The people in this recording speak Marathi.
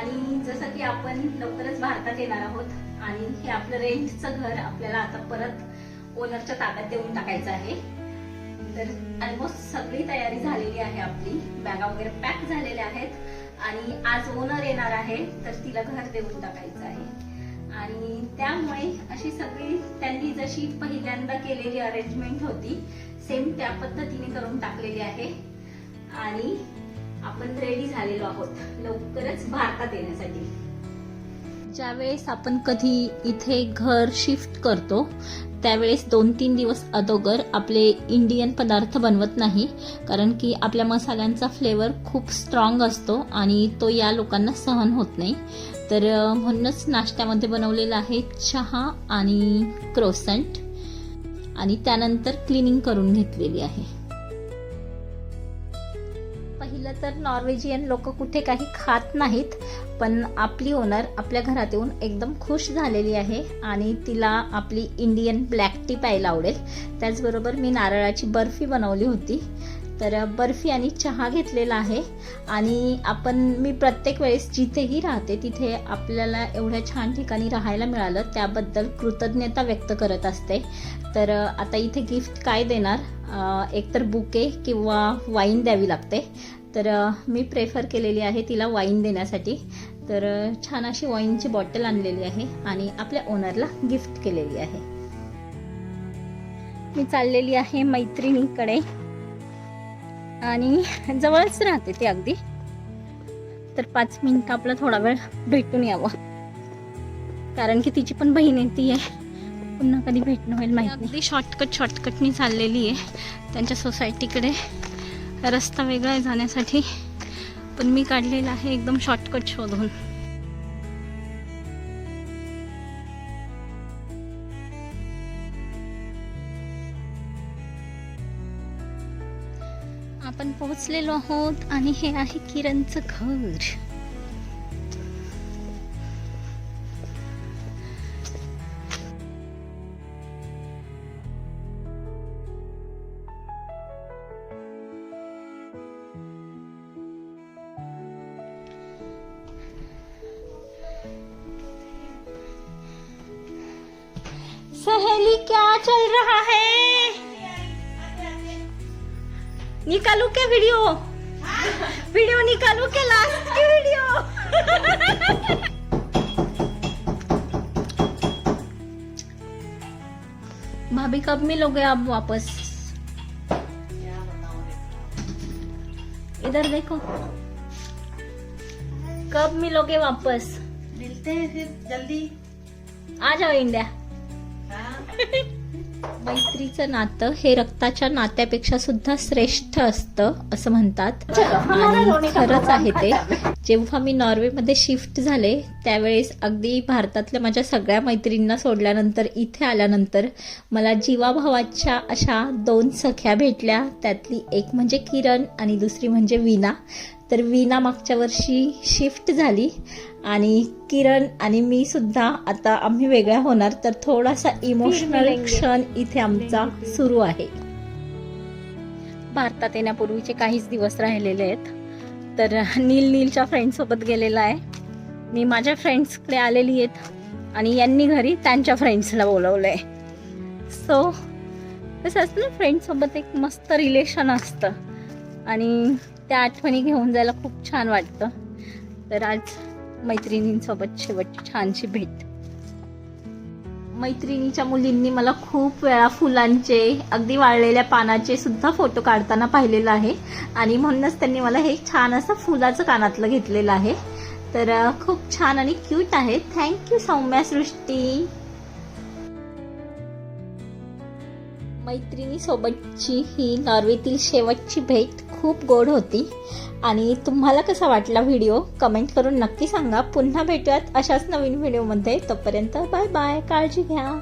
आणि जसं की आपण लवकरच भारतात येणार आहोत आणि हे आपलं रेंटचं घर आपल्याला आता परत ओनरच्या ताब्यात देऊन टाकायचं आहे. तर ऑलमोस्ट सगळी तयारी झालेली आहे आपली. बॅगा वगैरे पॅक झालेल्या आहेत आणि आज ओनर येणार आहे तर तिला घर देऊन टाकायचं आहे. आणि त्यामुळे अशी सगळी त्यांनी जशी पहिल्यांदा केलेली अरेंजमेंट होती सेम त्या पद्धतीने करून टाकलेली आहे. आणि आपण रेडी झालेलो आहोत. लवकरच भारतात येण्यासाठी. ज्यावेळेस आपण कधी इथे घर शिफ्ट करतो त्यावेळेस दोन तीन दिवस अगोदर आपले इंडियन पदार्थ बनवत नाही कारण की आपल्या मसाल्यांचा फ्लेवर खूप स्ट्रॉंग असतो आणि तो या लोकांना सहन होत नाही. तर म्हणूनच नाश्त्यामध्ये बनवलेला आहे चहा आणि क्रोसंट आणि त्यानंतर क्लिनिंग करून घेतलेली आहे. पहिलं तर नॉर्वेजियन लोक कुठे काही खात नाहीत पण आपली ओनर आपल्या घरात येऊन एकदम खुश झालेली आहे आणि तिला आपली इंडियन ब्लॅक टी प्यायला आवडेल. त्याचबरोबर मी नारळाची बर्फी बनवली होती. तर बर्फी आणि चहा घेतलेला आहे. आणि आपण मी प्रत्येक वेळेस जिथेही राहते तिथे आपल्याला एवढ्या छान ठिकाणी राहायला मिळालं त्याबद्दल कृतज्ञता व्यक्त करत असते. तर आता इथे गिफ्ट काय देणार? एकतर बुके किंवा वाईन द्यावी लागते. तर मी प्रेफर केलेली आहे तिला वाईन देण्यासाठी. तर छान अशी वाईनची बॉटल आणलेली आहे आणि आपल्या ओनरला गिफ्ट केलेली आहे. मी चाललेली आहे मैत्रिणीकडे. आणि जवळच राहते ती अगदी. तर पाच मिनिट आपला थोडा वेळ भेटून यावं. कारण की तिची पण बहीण येते आहे. पुन्हा कधी भेटणं होईल माहिती अगदी शॉर्टकट शॉर्टकटनी चाललेली आहे. त्यांच्या सोसायटीकडे रस्ता वेगळा आहे जाण्यासाठी. पण मी काढलेला आहे एकदम शॉर्टकट शोधून. आपण पोहोचलेलो आहोत आणि हे आहे किरणचं घर. सहेली क्या चल रहा है? निकालू क्या वीडियो वीडियो निकालू क्या लास्ट की वीडियो भाभी कब मिलोगे आप वापस? इधर देखो। कब मिलोगे वापस? मिलते हैं फिर जल्दी। आ जाओ इंडिया हाँ। मैत्रीचं नातं हे रक्ताच्या नात्यापेक्षा सुद्धा श्रेष्ठ असतं असं म्हणतात. आणि खरंच आहे ते. जेव्हा मी नॉर्वेमध्ये शिफ्ट झाले त्यावेळेस अगदी भारतातल्या माझ्या सगळ्या मैत्रिणींना सोडल्यानंतर इथे आल्यानंतर मला जीवाभावाच्या अशा दोन सख्या भेटल्या. त्यातली एक म्हणजे किरण आणि दुसरी म्हणजे वीणा. तर वीणा मागच्या वर्षी शिफ्ट झाली. आणि किरण आणि मी सुद्धा आता आम्ही वेगळ्या होणार. तर थोडासा इमोशनल क्षण इथे आमचा सुरू आहे. भारतात येण्यापूर्वीचे काहीच दिवस राहिलेले आहेत. तर नील नीलच्या फ्रेंडसोबत गेलेला आहे. मी माझ्या फ्रेंड्सकडे आलेली आहेत. आणि यांनी घरी त्यांच्या फ्रेंड्सला बोलवलं आहे सो कसं असतं ना फ्रेंडसोबत एक मस्त रिलेशन असतं. आणि त्या आठवणी घेऊन जायला खूप छान वाटतं. तर आज मैत्रिणींसोबत शेवटची छानशी भेट. मैत्रिणीच्या मुलींनी मला खूप वेळा फुलांचे अगदी वाळलेल्या पानाचे सुद्धा फोटो काढताना पाहिलेलं आहे. आणि म्हणूनच त्यांनी मला हे छान असं फुलाचं कानातलं घेतलेलं आहे. तर खूप छान आणि क्यूट आहे. थँक्यू सौम्या सृष्टी. मैत्रिणीसोबतची ही नॉर्वेतील शेवटची भेट खूप गोड होती. आणि तुम्हाला कसा वाटला व्हिडिओ? कमेंट करून नक्की सांगा. पुन्हा भेटूयात अशाच नवीन व्हिडिओमध्ये. तोपर्यंत बाय बाय. काळजी घ्या.